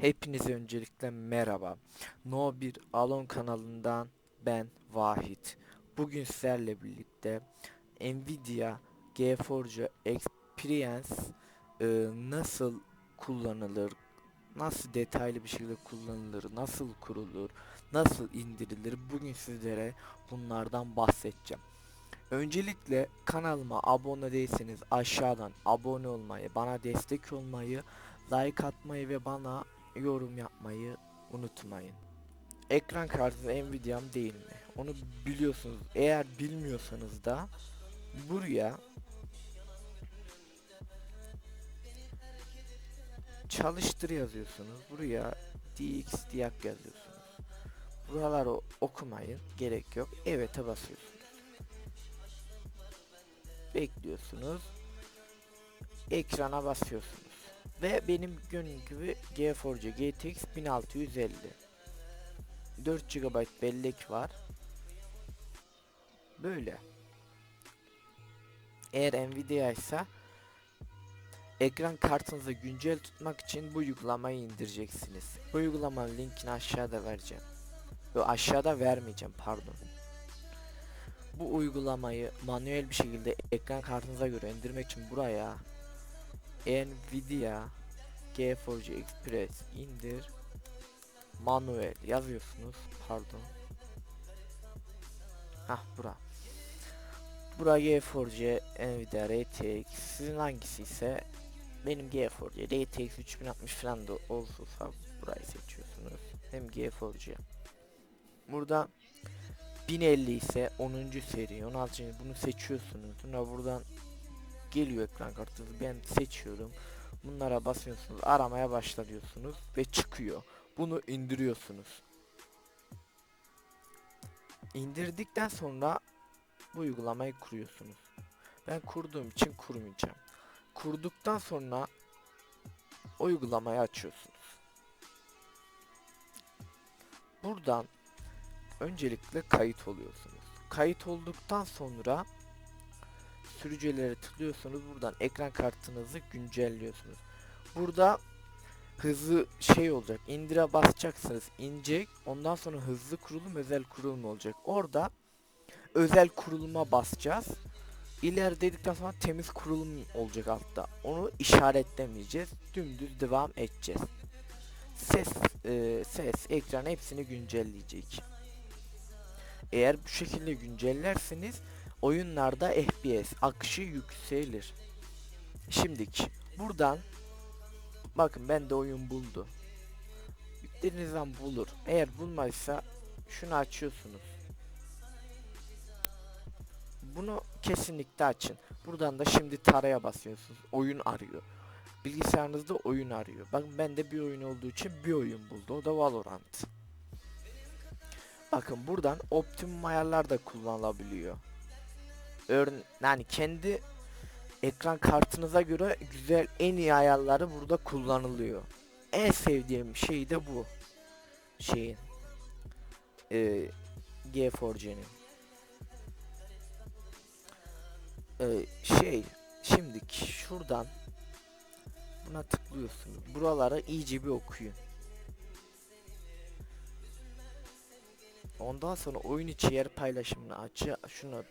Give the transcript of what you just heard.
Hepinize öncelikle merhaba. No 1 Alon kanalından ben Vahit. Bugün sizlerle birlikte Nvidia GeForce Experience e, nasıl kullanılır, nasıl detaylı bir şekilde kullanılır, nasıl kurulur, nasıl indirilir bugün sizlere bunlardan bahsedeceğim. Öncelikle kanalıma abone değilseniz aşağıdan abone olmayı, bana destek olmayı, like atmayı ve bana yorum yapmayı unutmayın. Ekran kartı Nvidia'm değil mi? Onu biliyorsunuz. Eğer bilmiyorsanız da buraya çalıştır yazıyorsunuz. Buraya DX diyak yazıyorsunuz. Buraları okumayın. Gerek yok. Evet'e basıyorsunuz. Bekliyorsunuz. Ekrana basıyorsunuz. Ve benim gibi GeForce GTX 1650 4 GB bellek var. Böyle. Eğer Nvidia ise ekran kartınızı güncel tutmak için bu uygulamayı indireceksiniz. Bu uygulamanın linkini aşağıda vereceğim. Yo, aşağıda vermeyeceğim pardon. Bu uygulamayı manuel bir şekilde ekran kartınıza göre indirmek için buraya Nvidia GeForce Express indir. Manuel yazıyorsunuz pardon. Hah bura. Bura GeForce Nvidia RTX sizin hangisi ise benim GeForce RTX 3060 falan da olursa burayı seçiyorsunuz. Hem GeForce burada 1050 ise 10. seri 16. bunu seçiyorsunuz. Sonra buradan geliyor ekran kartınız ben seçiyorum. Bunlara basıyorsunuz aramaya başla diyorsunuz ve çıkıyor. Bunu indiriyorsunuz. İndirdikten sonra bu uygulamayı kuruyorsunuz. Ben kurduğum için kurmayacağım. Kurduktan sonra uygulamayı açıyorsunuz. Buradan öncelikle kayıt oluyorsunuz. Kayıt olduktan sonra sürücülere tıklıyorsunuz buradan ekran kartınızı güncelliyorsunuz. Burada hızlı şey olacak. indire basacaksınız. inecek. Ondan sonra hızlı kurulum, özel kurulum olacak. Orada özel kuruluma basacağız. İler dedikten sonra temiz kurulum olacak altta. Onu işaretlemeyeceğiz. Dümdüz devam edeceğiz. Ses, e, ses, ekran hepsini güncelleyecek. Eğer bu şekilde güncellerseniz oyunlarda FPS akışı yükselir. Şimdiki buradan bakın ben de oyun buldu. Yüklediğiniz zaman bulur. Eğer bulmadıysa şunu açıyorsunuz. Bunu kesinlikle açın. Buradan da şimdi taraya basıyorsunuz. Oyun arıyor. Bilgisayarınızda oyun arıyor. Bakın bende bir oyun olduğu için bir oyun buldu. O da Valorant. Bakın buradan optimum ayarlar da kullanılabiliyor. Örn yani kendi ekran kartınıza göre güzel en iyi ayarları burada kullanılıyor. En sevdiğim şey de bu. Şeyin. Ee, GeForce'nin. Ee, şey şimdiki şuradan buna tıklıyorsunuz. Buraları iyice bir okuyun. Ondan sonra oyun içi yer paylaşımını aç. Şuna